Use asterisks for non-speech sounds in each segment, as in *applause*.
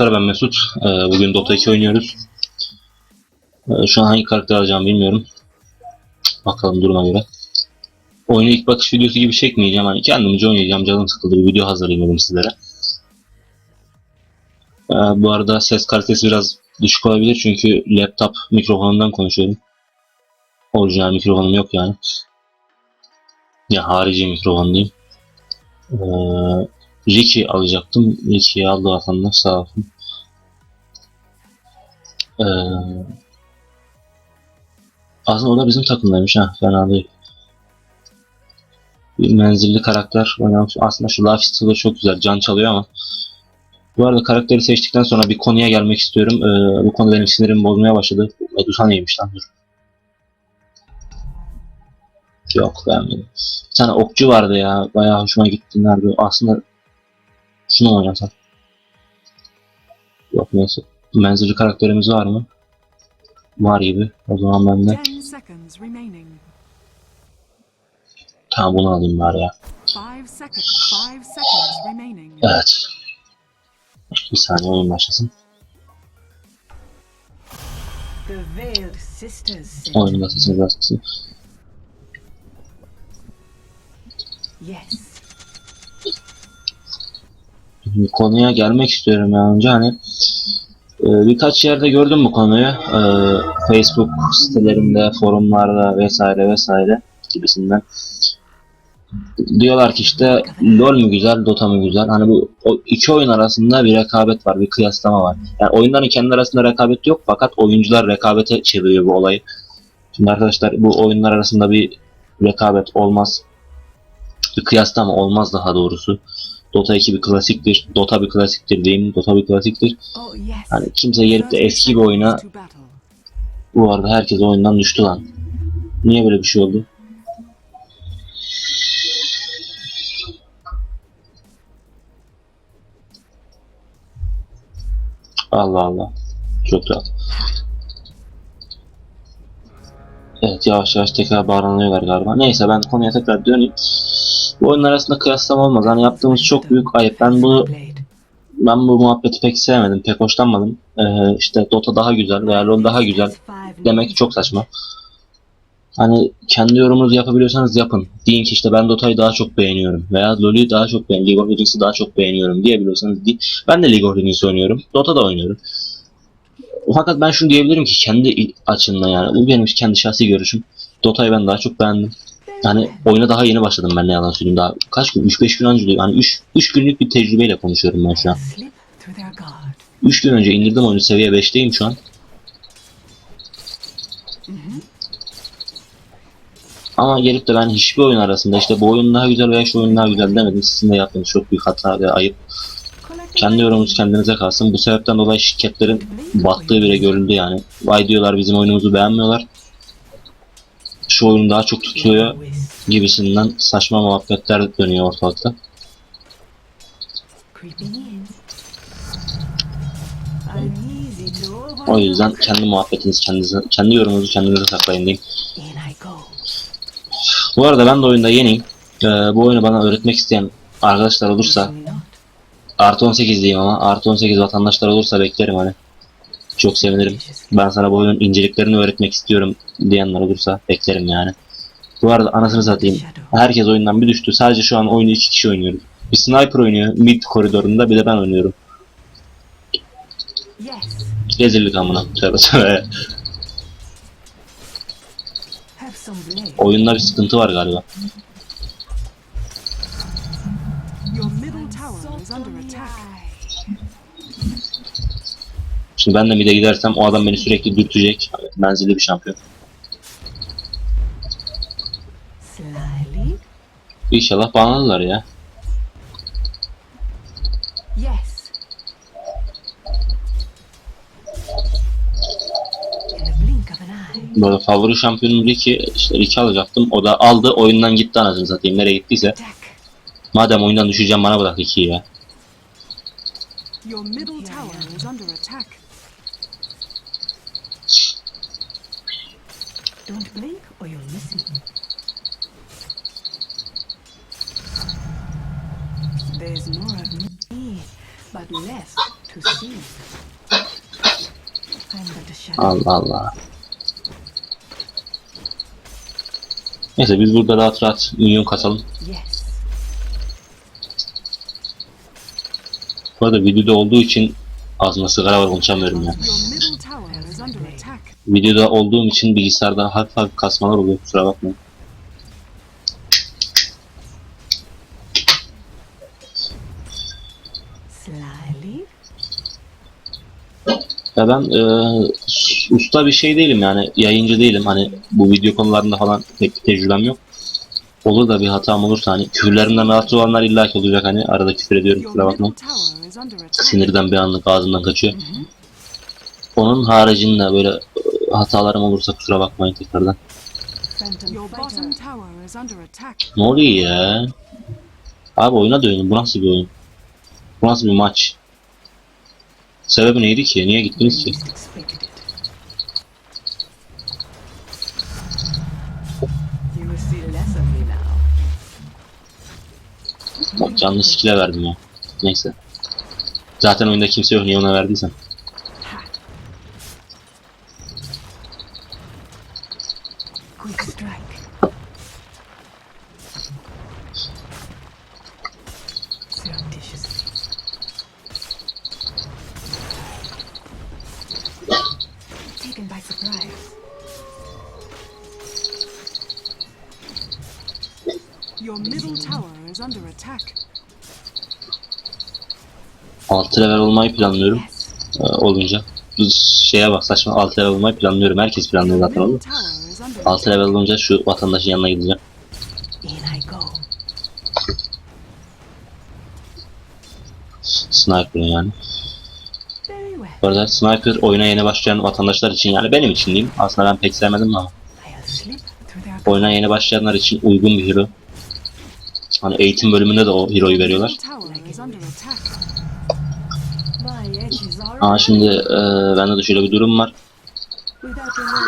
Arkadaşlar ben Mesut. Ee, Bugün Dota 2 oynuyoruz. Ee, Şu an hangi karakter alacağımı bilmiyorum. Bakalım duruma göre. Oyunu ilk bakış videosu gibi çekmeyeceğim. Hani kendimce oynayacağım. Canım sıkıldı. Bir video hazırlayayım dedim sizlere. Ee, Bu arada ses kalitesi biraz düşük olabilir. Çünkü laptop mikrofonundan konuşuyorum. Orijinal mikrofonum yok yani. Ya harici mikrofon diyeyim. Ee, Ricky alacaktım. Ricky'yi aldı aslında sağ olsun. Ee, aslında o da bizim takımdaymış ha. Fena değil. Bir menzilli karakter. Aslında şu Life Stealer çok güzel. Can çalıyor ama. Bu arada karakteri seçtikten sonra bir konuya gelmek istiyorum. Ee, bu konu benim sinirimi bozmaya başladı. Medusa neymiş lan dur. Yok beğenmedim. Bir tane okçu vardı ya. Bayağı hoşuma gitti. Nerede? Aslında şunu mu oynasak? Yok neyse. Menzilli karakterimiz var mı? Var gibi. O zaman ben de 10 seconds remaining. tamam bunu alayım bari ya. 5 seconds. 5 seconds remaining. Evet. Bir saniye oyun başlasın. Oyunun sesini biraz kısayım. Yes. Konuya gelmek istiyorum ya önce hani e, birkaç yerde gördüm bu konuyu. E, Facebook sitelerinde, forumlarda vesaire vesaire gibisinden. Diyorlar ki işte LoL mu güzel, Dota mı güzel? Hani bu o iki oyun arasında bir rekabet var, bir kıyaslama var. Yani oyunların kendi arasında rekabet yok fakat oyuncular rekabete çeviriyor bu olayı. Şimdi arkadaşlar bu oyunlar arasında bir rekabet olmaz. Bir kıyaslama olmaz daha doğrusu. Dota 2 bir klasiktir. Dota bir klasiktir diyeyim. Dota bir klasiktir. Hani kimse gelip de 30 eski bir oyuna bu arada herkes oyundan düştü lan. Niye böyle bir şey oldu? Allah Allah. Çok rahat. Evet yavaş yavaş tekrar bağlanıyorlar galiba. Neyse ben konuya tekrar döneyim. Bu oyunlar arasında kıyaslama olmaz. Hani yaptığımız çok büyük ayıp. Ben Blade. ben bu muhabbeti pek sevmedim, pek hoşlanmadım. Ee, işte Dota daha güzel veya LoL daha güzel demek çok saçma. Hani kendi yorumunuzu yapabiliyorsanız yapın. Deyin ki işte ben Dota'yı daha çok beğeniyorum veya LoL'ü daha çok beğeniyorum, League of Legends'ı daha çok beğeniyorum diyebiliyorsanız deyin. Ben de League of Legends oynuyorum, Dota da oynuyorum. Fakat ben şunu diyebilirim ki kendi açımdan yani bu benim kendi şahsi görüşüm. Dota'yı ben daha çok beğendim. Yani oyuna daha yeni başladım ben ne yalan söyleyeyim daha kaç gün 3-5 gün önce. Hani 3 3 günlük bir tecrübeyle konuşuyorum ben şu an. Slip through their guard. 3 gün önce indirdim oyunu seviye 5'teyim şu an. Ama gelip de ben hiçbir oyun arasında işte bu oyun daha güzel veya şu oyun daha güzel demedim. Sizin de yaptığınız çok büyük hata ve ayıp. Kendi yorumunuz kendinize kalsın. Bu sebepten dolayı şirketlerin battığı bile görüldü yani. Vay diyorlar bizim oyunumuzu beğenmiyorlar. Şu oyun daha çok Whisk. gibisinden saçma muhabbetler dönüyor ortalıkta. O yüzden kendi muhabbetiniz kendinize, kendi yorumunuzu kendinize saklayın diyeyim. Bu arada ben de oyunda yeniyim. Ee, bu oyunu bana öğretmek isteyen arkadaşlar olursa artı 18 diyeyim ama artı 18 vatandaşlar olursa beklerim hani. Çok sevinirim. Ben sana bu oyunun inceliklerini öğretmek istiyorum diyenler olursa beklerim yani. Bu arada anasını satayım. Herkes oyundan bir düştü. Sadece şu an oyunu iki kişi oynuyoruz. Bir sniper oynuyor mid koridorunda bir de ben oynuyorum. Rezillik amına. Tövbe tövbe. Oyunda bir sıkıntı var galiba. Şimdi ben de mid'e gidersem o adam beni sürekli dürtecek. Menzilli bir şampiyon. İnşallah banladılar ya. Yes. Böyle favori şampiyonum Ricky, işte Ricky alacaktım. O da aldı oyundan gitti anasını satayım nereye gittiyse. Madem oyundan düşeceğim bana bırak Ricky'yi ya. Your middle tower is under attack. Don't blink or you'll miss me. There's more of me, but less to see. I'm but a shadow. Allah Allah. Neyse biz burada rahat rahat minyon kasalım. Yes. Bu arada videoda olduğu için ağzımda sigara var konuşamıyorum ya. Videoda olduğum için bilgisayarda hafif hafif kasmalar oluyor kusura bakmayın. Ya ben e, usta bir şey değilim yani yayıncı değilim hani bu video konularında falan pek tecrübem yok. Olur da bir hatam olursa hani küfürlerimden rahatsız olanlar illaki olacak hani arada küfür ediyorum kusura attack. Sinirden bir anlık ağzımdan kaçıyor. Onun haricinde böyle e, hatalarım olursa kusura bakmayın tekrardan. Ne oluyor ya? Abi oyuna dönün bu nasıl bir oyun? Bu nasıl bir maç? Sebebi neydi ki? Niye gittiniz ki? Bak canlı skill'e verdim ya. Neyse. Zaten oyunda kimse yok niye ona verdiysen. Quick strike. Surreptitiously. Taken by surprise. Your middle tower is under attack. 6 level olmayı planlıyorum e, olunca. Şeye bak saçma 6 level olmayı planlıyorum. Herkes planlıyor zaten onu. tower is under 6 attack. level olunca şu vatandaşın yanına gideceğim. Sniper yani. Bu arada sniper oyuna yeni başlayan vatandaşlar için yani benim için diyeyim. Aslında ben pek sevmedim ama oyuna yeni başlayanlar için uygun bir hero. Hani eğitim bölümünde de o hero'yu veriyorlar. Middle tower is under attack. My edges are Ama şimdi e, bende de şöyle bir durum var.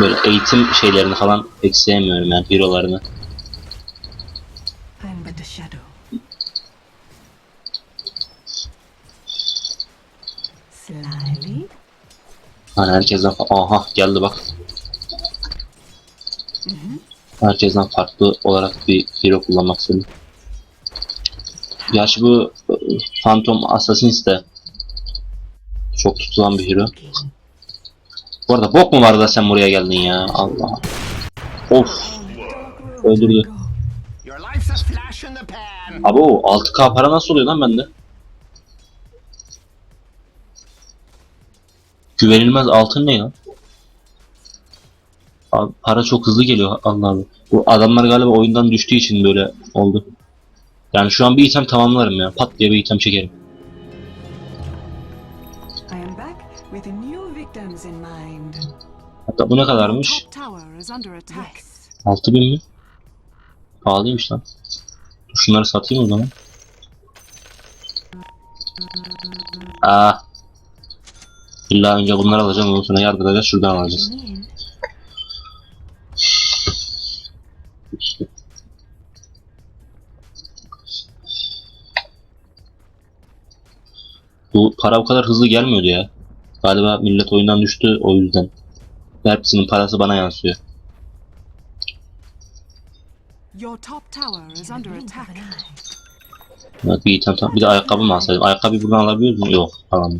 Böyle eğitim şeylerini falan pek sevmiyorum yani. Slyly. Hani herkesten aha geldi bak. Herkesten farklı olarak bir hero kullanmak istedim. Gerçi bu e, Phantom Assassins de çok tutulan bir hero. Bu arada bok mu vardı da sen buraya geldin ya? Allah. Of. Öldürdü. Abi o 6K para nasıl oluyor lan bende? Güvenilmez altın ne ya? Para çok hızlı geliyor Allah Allah. Bu adamlar galiba oyundan düştüğü için böyle oldu. Yani şu an bir item tamamlarım ya. Pat diye bir item çekerim. İn mind. Hatta bu ne kadarmış? Top tower is under attack. Yes. 6000 mi? Pahalıymış lan. Dur şunları satayım o zaman. Aa. İlla önce bunları alacağım ondan sonra yardıracağız şuradan alacağız. İşte. Bu para bu kadar hızlı gelmiyordu ya. Galiba millet oyundan düştü o yüzden. Hepsinin parası bana yansıyor. Your top tower is under attack. eye. Bak bir item tam. Bir de ayakkabı mı alsaydım? Ayakkabıyı buradan alabiliyor muyum? Yok. Tamam.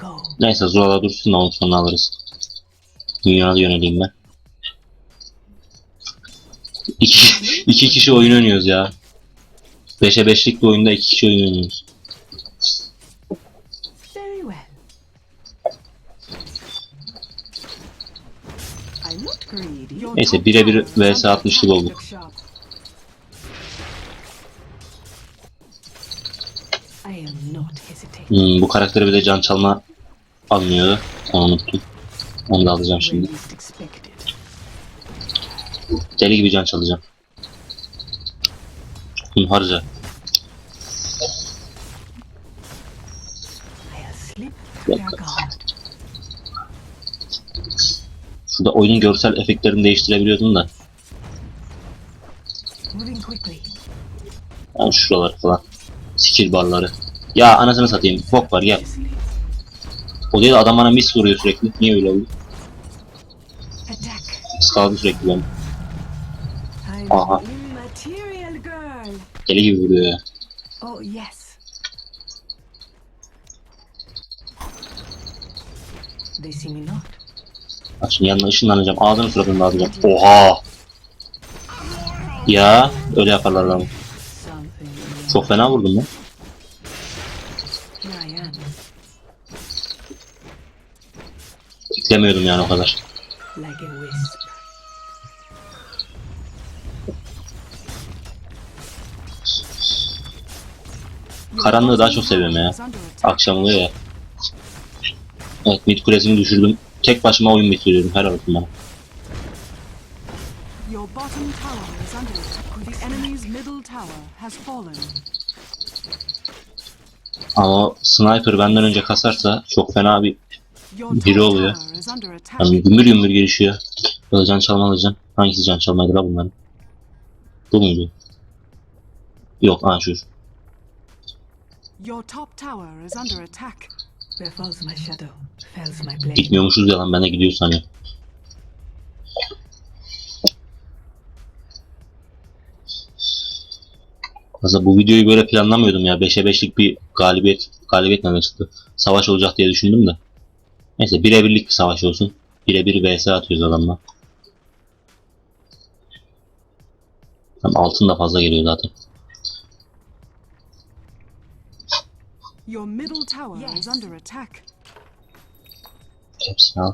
Go. Neyse Zula'da dursun da onun sonra alırız. Minyona da yöneleyim ben. İki, iki kişi oyun oynuyoruz ya. 5'e 5'lik bir oyunda iki kişi oyun oynuyoruz. Neyse, birebir vs under 60'lık attack. olduk. Hmm, bu karaktere bir de can çalma almıyordu. Onu unuttum. Onu da alacağım şimdi. Deli gibi can çalacağım. Bunu harca. I'll slip Şurada oyunun görsel efektlerini değiştirebiliyordum da. Yani şuralar falan. Skill barları. Ya anasını satayım. Bok var gel. O değil de adam bana mis vuruyor sürekli. Niye öyle oldu? Iskaladı sürekli beni. I'm Aha. Deli gibi vuruyor ya. Oh, yes. They see me not. Bak şimdi yanına ışınlanacağım. Ağzını suratını dağıtacağım. Oha! Ya öyle yaparlar. Something. Çok fena vurdum lan. Beklemiyordum yani o kadar. Karanlığı daha çok seviyorum ya. Akşam oluyor ya. Evet mid kulesini düşürdüm. Tek başıma oyun bitiriyorum her bana. Your bottom tower is under attack. The enemy's middle tower has fallen. Ama sniper benden önce kasarsa çok fena bir Biri oluyor. yani gümbür gümbür gelişiyor. Böyle can çalma alacağım. Hangisi can çalmaydı la bunların? Bu muydu? Yok ha şu. Your top tower is under attack. Gitmiyormuşuz ya lan ben de gidiyor sanıyorum. Aslında bu videoyu böyle planlamıyordum ya. 5'e 5'lik bir galibiyet galibiyet nereden çıktı? Savaş olacak diye düşündüm de. Neyse 1'e 1'lik bir savaş olsun. 1'e 1 vs atıyoruz adamla. Hem altın da fazla geliyor zaten. Your middle tower Yes. is under attack. Hepsini al.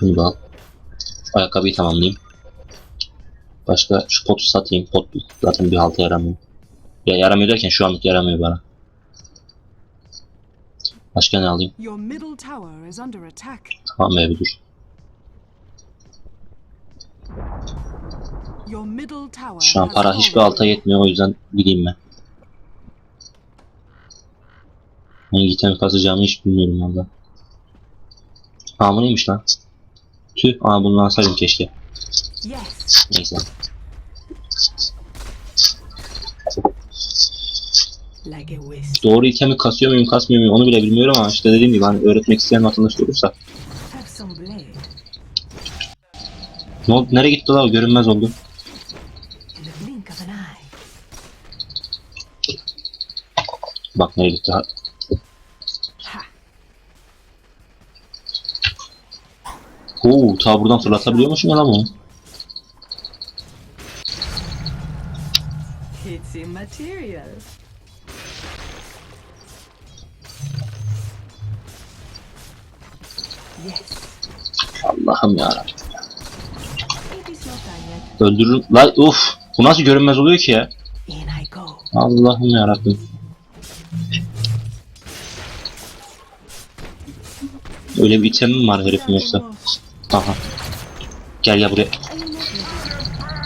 Bunu da al. Ayakkabıyı tamamlayayım. Başka şu potu satayım. Pot zaten bir halta yaramıyor. Ya yaramıyor derken şu anlık yaramıyor bana. Başka ne alayım? Your middle tower is under attack. Tamam be bir dur. Your middle tower Şu an para hiçbir alta yetmiyor o yüzden gideyim ben. Hangi item kasacağımı hiç bilmiyorum valla. Aa bu neymiş lan? Tüh, aa bunu alsaydım keşke. Neyse. Doğru itemi kasıyor muyum kasmıyor muyum onu bile bilmiyorum ama işte dediğim gibi hani öğretmek isteyen vatandaş olursa. Ne oldu? Nereye gitti lan o? Görünmez oldu. In the blink of an eye. Bak nereye gitti. Ha. Ha. Oo, ta buradan fırlatabiliyormuşum ya lan bunu. It's immaterial. Yes. Allah'ım ya. Öldürürüm. Lan uf. Bu nasıl görünmez oluyor ki ya? Allah'ım ya Rabbim. Öyle bir itemim var herifin yoksa. Aha. Gel ya buraya.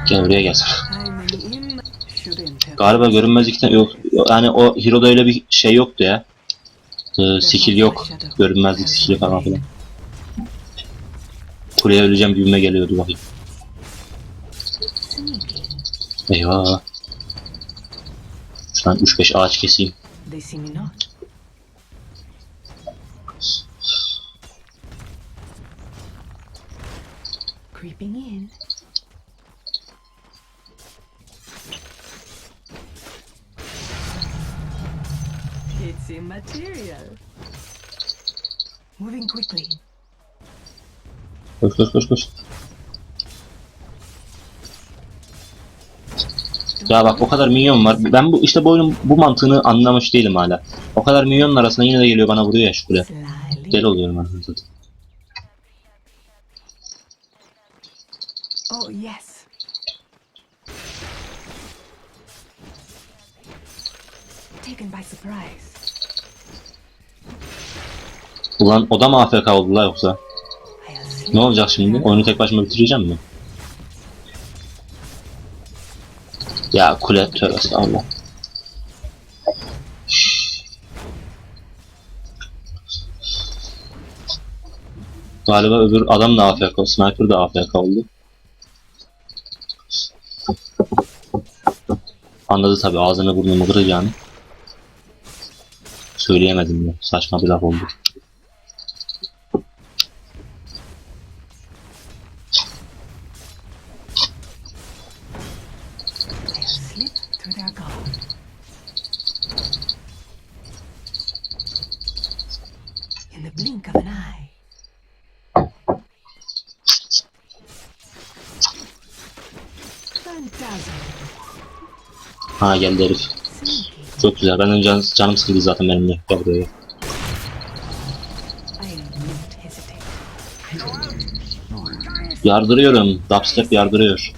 Gel buraya gel. Galiba görünmezlikten yok. Yani o Hero'da öyle bir şey yoktu ya. Ee, skill yok. Görünmezlik skill'i falan filan. Kuleye öleceğim gibime geliyordu bakayım. Eyvah. Şuradan 3-5 ağaç keseyim. Creeping in. It's immaterial. Moving quickly. Koş koş koş koş. Ya bak o kadar minyon var. Ben bu işte bu oyunun bu mantığını anlamış değilim hala. O kadar minyonun arasında yine de geliyor bana vuruyor ya şu kule. Deli oluyorum satayım. Oh, yes. Taken by surprise. Ulan o da mı AFK oldu yoksa? Ne olacak şimdi? Oyunu tek başıma bitireceğim mi? Ya kule tövbe estağfurullah. Galiba öbür adam da AFK, sniper da AFK oldu. Anladı tabi ağzını burnunu kıracağını. Söyleyemedim ya. Saçma bir laf oldu. Through their. In the blink of an eye. Phantasm. Ha geldi herif. Çok güzel. Benden can, canım sıkıldı zaten benim de. Gel buraya. Yardırıyorum. Dubstep yardırıyor.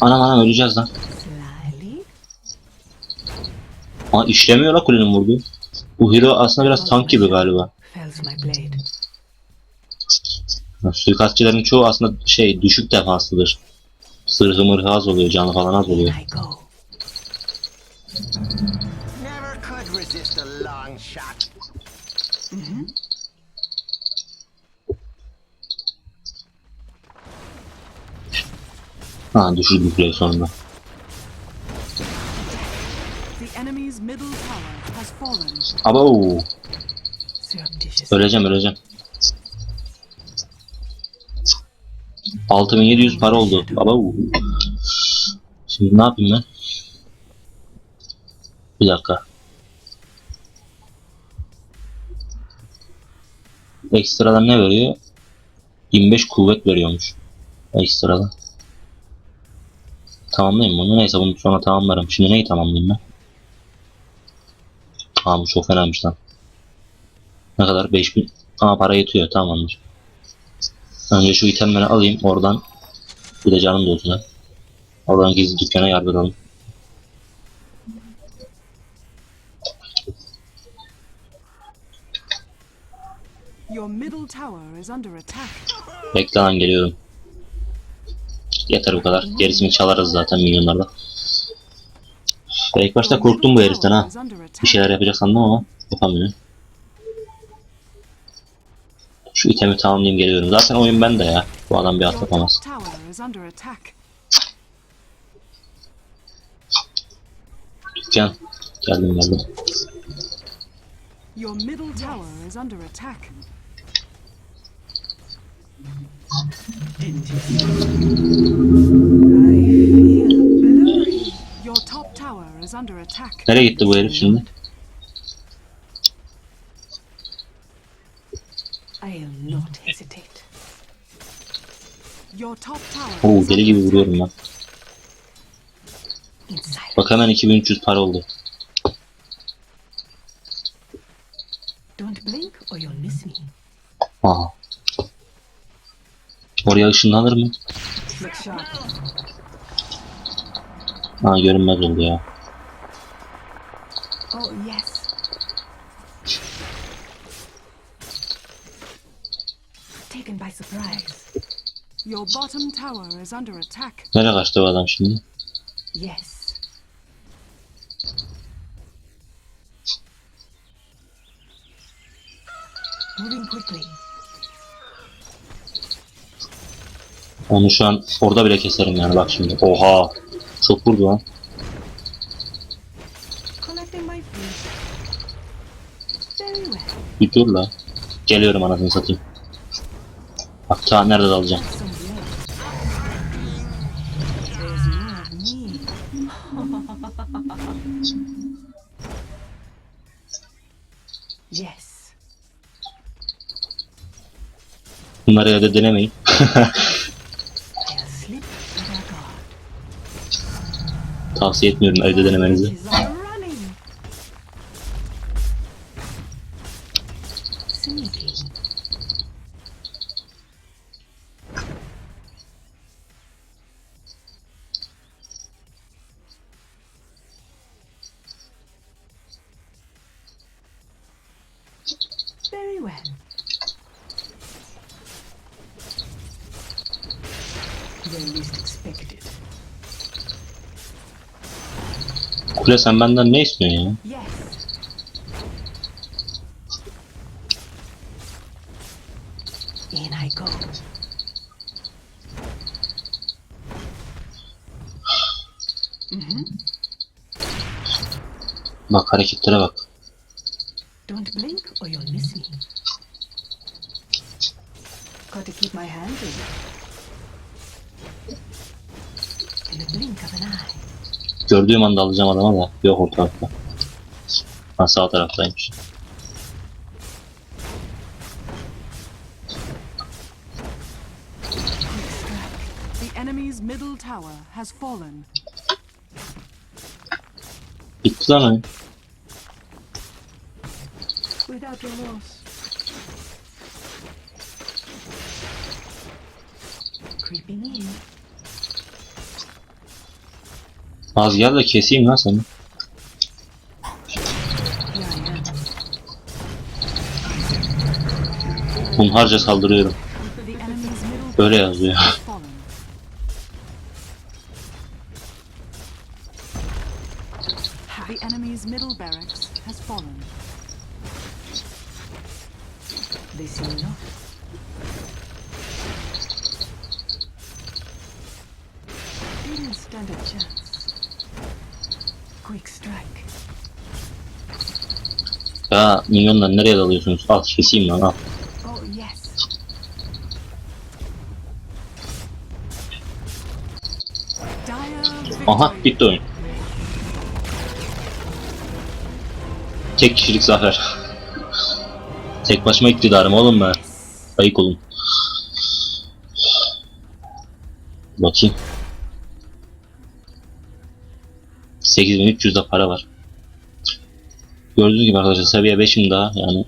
Anam anam öleceğiz lan. Aa işlemiyor la kulenin vurduğu. Bu hero aslında biraz tank gibi galiba. Suikastçilerin çoğu aslında şey düşük defanslıdır. Sırhı mırhı az oluyor, canı falan az oluyor. I go. Never could resist a long shot. Ha düşürdüm kuleyi sonunda. The enemy's middle tower has fallen. Abo öleceğim öleceğim. 6700 para oldu. Abo. Şimdi ne yapayım ben? Bir dakika. Ekstradan ne veriyor? 25 kuvvet veriyormuş. Ekstradan. Tamamlayayım bunu. Neyse bunu sonra tamamlarım. Şimdi neyi tamamlayayım ben? Aa bu çok fenaymış lan. Ne kadar? 5000. Aa para yetiyor. Tamamdır. Önce şu itemleri alayım oradan. Bir de canım dolsun ha. Oradan gizli dükkana yardıralım. Your middle tower is under attack. Bekle lan geliyorum. Yeter bu kadar. Gerisini çalarız zaten milyonlarla. Ben ilk başta korktum bu heriften ha. Bir şeyler yapacak sandım ama yapamıyor. Şu itemi tamamlayayım geliyorum. Zaten oyun bende ya. Bu adam bir atlatamaz. Dükkan. Geldim geldim. Your middle tower is under attack. Nereye gitti bu herif şimdi? I'll not hesitate. Your top tower Oo deli gibi vuruyorum lan. Bak hemen 2300 para oldu. Don't blink or you'll miss me. Aha. Oraya ışınlanır mı? Ha görünmez oldu ya. Oh. Taken by surprise. Your bottom tower is under attack. Nereye kaçtı bu adam şimdi? Yes. Moving quickly. Onu şu an orada bile keserim yani bak şimdi. Oha. Çok vurdu lan. Bir dur la. Geliyorum anasını satayım. Bak ta nerede dalacağım. Bunları evde denemeyin. *laughs* Tavsiye etmiyorum evde denemenizi. Kule sen benden ne istiyorsun ya? Bak hareketlere bak. Don't blink or you'll miss me. Got to keep my hand in. In the blink of an eye. Gördüğüm anda alacağım adama da yok ortalıkta. Ha sağ taraftaymış. The enemy's middle tower has fallen. Bitti lan oyun. Creeping in. Az gel de keseyim lan seni. Hunharca saldırıyorum. The enemy's middle Öyle yazıyor. Minyonlar nereye dalıyorsunuz? Al keseyim lan al. Aha bitti oyun. Tek kişilik zafer. Tek başıma iktidarım oğlum ben. Ayık olun. Bakayım. 8300'de para var. Gördüğünüz gibi arkadaşlar seviye 5'im daha yani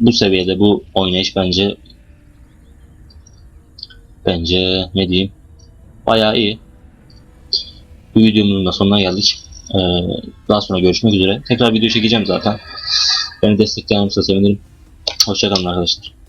bu seviyede bu oynayış bence bence ne diyeyim bayağı iyi. Bu videomun da sonuna geldik. Ee, daha sonra görüşmek üzere. Tekrar video çekeceğim zaten. Beni destekleyen olursa sevinirim. Hoşçakalın arkadaşlar.